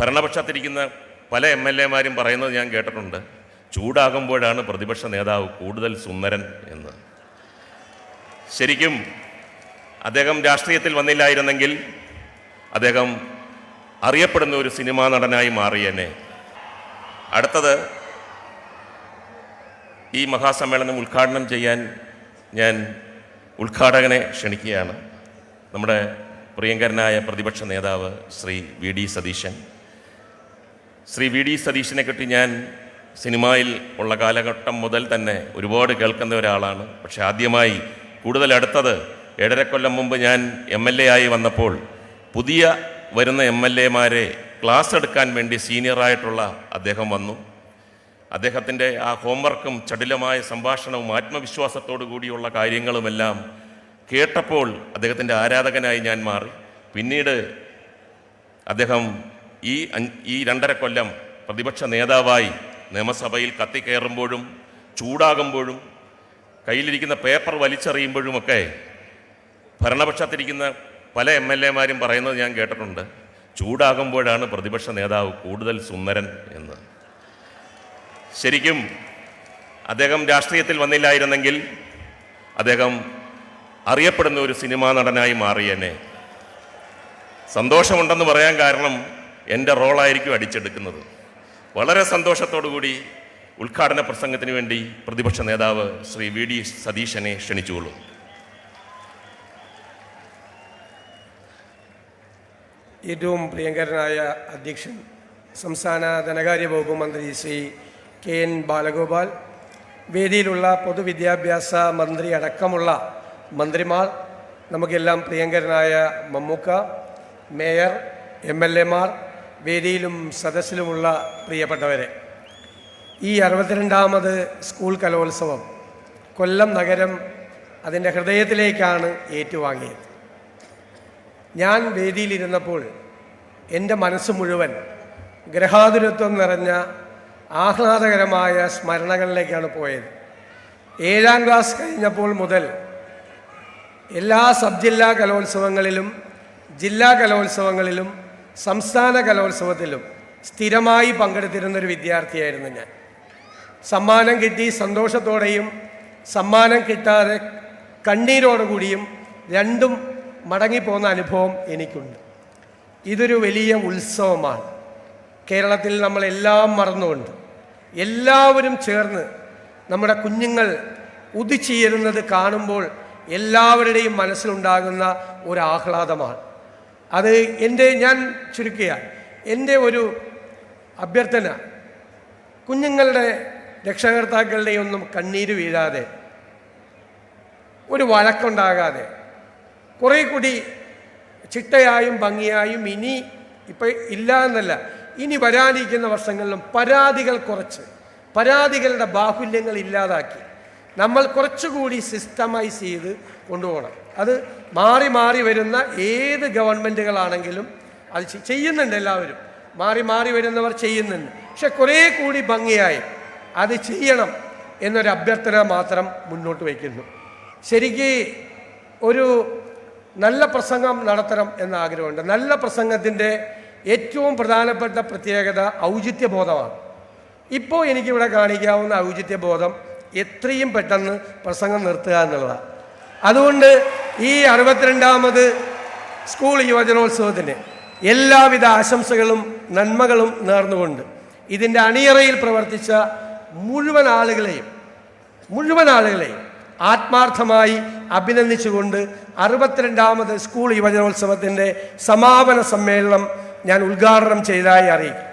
ഭരണപക്ഷത്തിരിക്കുന്ന പല M L എമാരും പറയുന്നത് ഞാൻ കേട്ടിട്ടുണ്ട്. ചൂടാകുമ്പോഴാണ് പ്രതിപക്ഷ നേതാവ് കൂടുതൽ സുന്ദരൻ എന്ന്. ശരിക്കും അദ്ദേഹം രാഷ്ട്രീയത്തിൽ വന്നില്ലായിരുന്നെങ്കിൽ അദ്ദേഹം അറിയപ്പെടുന്ന ഒരു സിനിമാ നടനായി മാറിയനെ. അടുത്തത് ഈ മഹാസമ്മേളനം ഉദ്ഘാടനം ചെയ്യാൻ ഞാൻ ഉദ്ഘാടകനെ ക്ഷണിക്കുകയാണ്. നമ്മുടെ പ്രിയങ്കരനായ പ്രതിപക്ഷ നേതാവ് Shri V D Satheesan. Shri V D സതീശനെ കിട്ടി ഞാൻ സിനിമയിൽ ഉള്ള കാലഘട്ടം മുതൽ തന്നെ ഒരുപാട് കേൾക്കുന്ന ഒരാളാണ്. പക്ഷെ ആദ്യമായി കൂടുതൽ അടുത്തത് ഏഴര കൊല്ലം മുമ്പ് ഞാൻ എം എൽ എ ആയി വന്നപ്പോൾ പുതിയ വരുന്ന എം എൽ എമാരെ ക്ലാസ് എടുക്കാൻ വേണ്ടി സീനിയറായിട്ടുള്ള അദ്ദേഹം വന്നു. അദ്ദേഹത്തിന്റെ ആ ഹോംവർക്കും ചടിലമായ സംഭാഷണവും ആത്മവിശ്വാസത്തോടു കൂടിയുള്ള കാര്യങ്ങളുമെല്ലാം കേട്ടപ്പോൾ അദ്ദേഹത്തിന്റെ ആരാധകനായി ഞാൻ മാറി. പിന്നീട് അദ്ദേഹം ഈ ഈ രണ്ടര കൊല്ലം പ്രതിപക്ഷ നേതാവായി നിയമസഭയിൽ കത്തിക്കയറുമ്പോഴും ചൂടാകുമ്പോഴും കയ്യിലിരിക്കുന്ന പേപ്പർ വലിച്ചെറിയുമ്പോഴുമൊക്കെ ഭരണപക്ഷത്തിരിക്കുന്ന പല എം എൽ എമാരും പറയുന്നത് ഞാൻ കേട്ടിട്ടുണ്ട്. ചൂടാകുമ്പോഴാണ് പ്രതിപക്ഷ നേതാവ് കൂടുതൽ സുന്ദരൻ എന്ന്. ശരിക്കും അദ്ദേഹം രാഷ്ട്രീയത്തിൽ വന്നില്ലായിരുന്നെങ്കിൽ അദ്ദേഹം അറിയപ്പെടുന്ന ഒരു സിനിമാ നടനായി മാറിയനെ. സന്തോഷമുണ്ടെന്ന് പറയാൻ കാരണം എന്റെ റോളായിരിക്കും അടിച്ചെടുക്കുന്നത്. വളരെ കൂടി ഉദ്ഘാടന പ്രസംഗത്തിന് വേണ്ടി പ്രതിപക്ഷ നേതാവ് ശ്രീ വി ഡി സതീശനെ ക്ഷണിച്ചുകൊള്ളു. ഏറ്റവും പ്രിയങ്കരനായ അധ്യക്ഷൻ സംസ്ഥാന ധനകാര്യ വകുപ്പ് മന്ത്രി ശ്രീ കെ എൻ ബാലഗോപാൽ വേദിയിലുള്ള പൊതുവിദ്യാഭ്യാസ മന്ത്രി അടക്കമുള്ള മന്ത്രിമാർ നമുക്കെല്ലാം പ്രിയങ്കരനായ മമ്മൂക്ക മേയർ എം എൽ എമാർ വേദിയിലും സദസ്സിലുമുള്ള പ്രിയപ്പെട്ടവരെ ഈ അറുപത്തിരണ്ടാമത് സ്കൂൾ കലോത്സവം കൊല്ലം നഗരം അതിന്റെ ഹൃദയത്തിലേക്കാണ് ഏറ്റുവാങ്ങിയത്. ഞാൻ വേദിയിലിരുന്നപ്പോൾ എന്റെ മനസ്സ് മുഴുവൻ ഗ്രഹാതുരത്വം നിറഞ്ഞ ആഹ്ലാദകരമായ സ്മരണകളിലേക്കാണ് പോയത്. ഏഴാം ക്ലാസ് കഴിഞ്ഞപ്പോൾ മുതൽ എല്ലാ സബ് ജില്ലാ കലോത്സവങ്ങളിലും ജില്ലാ കലോത്സവങ്ങളിലും സംസ്ഥാന കലോത്സവത്തിലും സ്ഥിരമായി പങ്കെടുത്തിരുന്ന ഒരു വിദ്യാർത്ഥിയായിരുന്നു ഞാൻ. സമ്മാനം കിട്ടി സന്തോഷത്തോടെയും സമ്മാനം കിട്ടാതെ കണ്ണീരോടുകൂടിയും രണ്ടും മടങ്ങിപ്പോകുന്ന അനുഭവം എനിക്കുണ്ട്. ഇതൊരു വലിയ ഉത്സവമാണ്. കേരളത്തിൽ നമ്മളെല്ലാം മറന്നുകൊണ്ട് എല്ലാവരും ചേർന്ന് നമ്മുടെ കുഞ്ഞുങ്ങൾ ഉദിച്ചുയരുന്നത് കാണുമ്പോൾ എല്ലാവരുടെയും മനസ്സിലുണ്ടാകുന്ന ഒരു ആഹ്ലാദമാണ് അത് എന്റെ ഞാൻ ചുരുക്കുക എന്റെ ഒരു അഭ്യർത്ഥന കുഞ്ഞുങ്ങളുടെ രക്ഷകർത്താക്കളുടെ ഒന്നും കണ്ണീര് വീഴാതെ ഒരു വഴക്കുണ്ടാകാതെ കുറേ കൂടി ചിട്ടയായും ഭംഗിയായും ഇനി ഇപ്പം ഇല്ല എന്നല്ല ഇനി വരാനിരിക്കുന്ന വർഷങ്ങളിലും പരാതികൾ കുറച്ച് പരാതികളുടെ ബാഹുല്യങ്ങൾ ഇല്ലാതാക്കി നമ്മൾ കുറച്ചുകൂടി സിസ്റ്റമൈസ് ചെയ്ത് കൊണ്ടുപോകണം. അത് മാറി മാറി വരുന്ന ഏത് ഗവൺമെന്റുകളാണെങ്കിലും അത് ചെയ്യുന്നുണ്ട് എല്ലാവരും. മാറി മാറി വരുന്നവർ ചെയ്യുന്നുണ്ട്. പക്ഷെ കുറേ കൂടി ഭംഗിയായി അത് ചെയ്യണം എന്നൊരു അഭ്യർത്ഥന മാത്രം മുന്നോട്ട് വയ്ക്കുന്നു. ശരിക്ക് ഒരു നല്ല പ്രസംഗം നടത്തണം എന്ന ആഗ്രഹമുണ്ട്. നല്ല പ്രസംഗത്തിന്റെ ഏറ്റവും പ്രധാനപ്പെട്ട പ്രത്യേകത ഔചിത്യബോധമാണ്. ഇപ്പോൾ എനിക്കിവിടെ കാണിക്കാവുന്ന ഔചിത്യബോധം എത്രയും പെട്ടെന്ന് പ്രസംഗം നിർത്തുക എന്നുള്ളതാണ്. അതുകൊണ്ട് ഈ അറുപത്തിരണ്ടാമത് സ്കൂൾ യുവജനോത്സവത്തിന് എല്ലാവിധ ആശംസകളും നന്മകളും നേർന്നുകൊണ്ട് ഇതിന്റെ അണിയറയിൽ പ്രവർത്തിച്ച മുഴുവൻ ആളുകളെയും മുഴുവൻ ആളുകളെയും ആത്മാർത്ഥമായി അഭിനന്ദിച്ചുകൊണ്ട് അറുപത്തിരണ്ടാമത് സ്കൂൾ യുവജനോത്സവത്തിന്റെ സമാപന സമ്മേളനം ഞാൻ ഉദ്ഘാടനം ചെയ്തതായി അറിയിക്കും